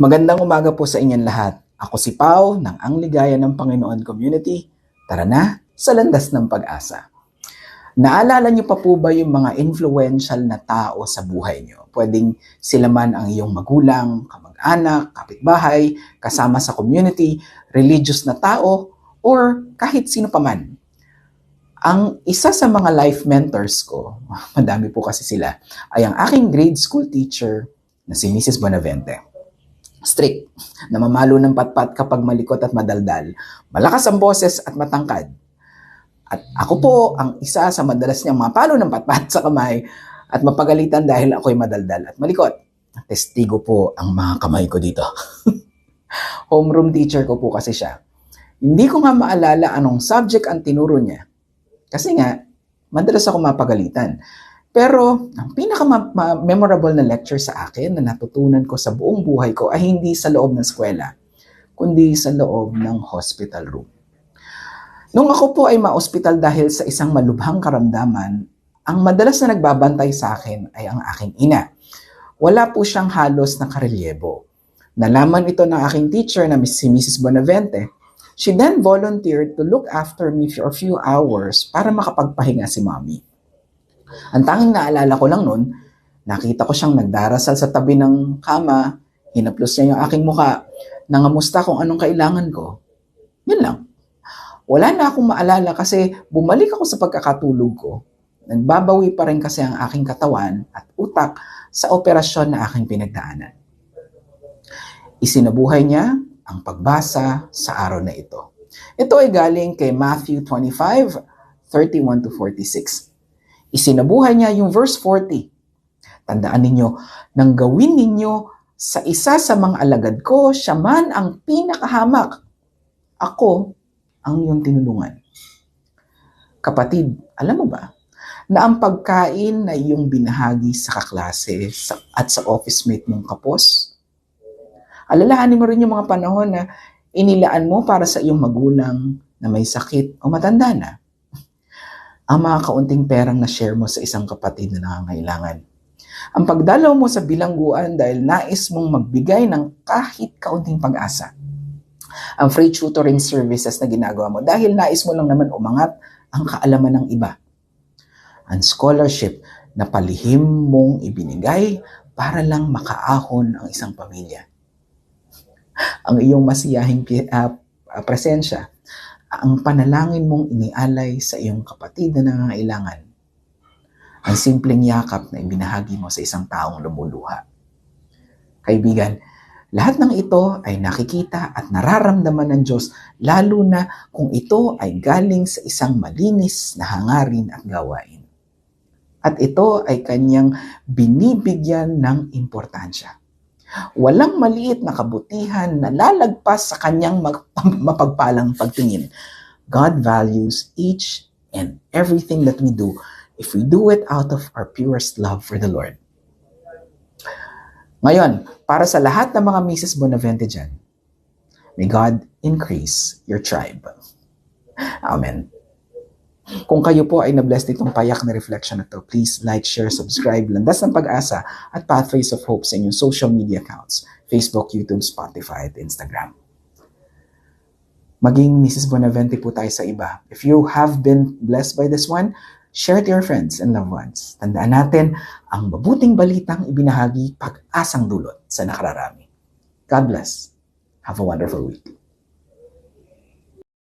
Magandang umaga po sa inyong lahat. Ako si Pau ng Ang Ligaya ng Panginoon Community. Tara na sa landas ng pag-asa. Naalala niyo pa po ba yung mga influential na tao sa buhay niyo? Pwedeng sila man ang iyong magulang, kamag-anak, kapitbahay, kasama sa community, religious na tao, or kahit sino pa man. Ang isa sa mga life mentors ko, madami po kasi sila, ay ang aking grade school teacher na si Mrs. Bonavente. Strict, namamalo ng patpat kapag malikot at madaldal, malakas ang boses at matangkad. At ako po ang isa sa madalas niyang mapalo ng patpat sa kamay at mapagalitan dahil ako'y madaldal at malikot. Testigo po ang mga kamay ko dito. Homeroom teacher ko po kasi siya. Hindi ko nga maalala anong subject ang tinuro niya. Kasi nga, madalas ako mapagalitan. Pero ang pinaka-memorable na lecture sa akin na natutunan ko sa buong buhay ko ay hindi sa loob ng eskwela, kundi sa loob ng hospital room. Nung ako po ay ma-hospital dahil sa isang malubhang karamdaman, ang madalas na nagbabantay sa akin ay ang aking ina. Wala po siyang halos na karelyebo. Nalaman ito ng aking teacher na si Mrs. Bonavente. She then volunteered to look after me for a few hours para makapagpahinga si mommy. Ang tanging naalala ko lang noon, nakita ko siyang nagdarasal sa tabi ng kama, hinaplos niya yung aking muka, nangamusta kung anong kailangan ko. Yun lang. Wala na akong maalala kasi bumalik ako sa pagkakatulog ko. Nagbabawi pa rin kasi ang aking katawan at utak sa operasyon na aking pinagdaanan. Isinabuhay niya ang pagbasa sa araw na ito. Ito ay galing kay Matthew 25, 31 to 46. Isinabuhay niya yung verse 40. Tandaan ninyo, nang gawin ninyo sa isa sa mga alagad ko, siya man ang pinakahamak. Ako ang iyong tinulungan. Kapatid, alam mo ba na ang pagkain na iyong binahagi sa kaklase at sa office mate mong kapos? Alalahanin mo rin yung mga panahon na inilaan mo para sa iyong magulang na may sakit o matanda na. Ang mga kaunting perang na share mo sa isang kapatid na nangangailangan. Ang pagdalaw mo sa bilangguan dahil nais mong magbigay ng kahit kaunting pag-asa ang free tutoring services na ginagawa mo dahil nais mo lang naman umangat ang kaalaman ng iba. Ang scholarship na palihim mong ibinigay para lang makaahon ang isang pamilya. Ang iyong masiyahing ah, ah, presensya, ang panalangin mong inialay sa iyong kapatid na nangangailangan. Ang simpleng yakap na ibinahagi mo sa isang taong lumuluha. Kaibigan, lahat ng ito ay nakikita at nararamdaman ng Diyos lalo na kung ito ay galing sa isang malinis na hangarin at gawain. At ito ay kanyang binibigyan ng importansya. Walang maliit na kabutihan na lalagpas sa kanyang mapagpalang pagtingin. God values each and everything that we do if we do it out of our purest love for the Lord. Ngayon, para sa lahat ng mga Mrs. Bonavente dyan, may God increase your tribe. Amen. Kung kayo po ay na-bless nitong payak na reflection na to, please like, share, subscribe, Landas ng Pag-asa at Pathways of Hope sa inyong social media accounts, Facebook, YouTube, Spotify, at Instagram. Maging Mrs. Bonavente po tayo sa iba. If you have been blessed by this one, share it to your friends and loved ones. Tandaan natin, ang mabuting balitang ibinahagi pag-asang dulot sa nakararami. God bless. Have a wonderful week.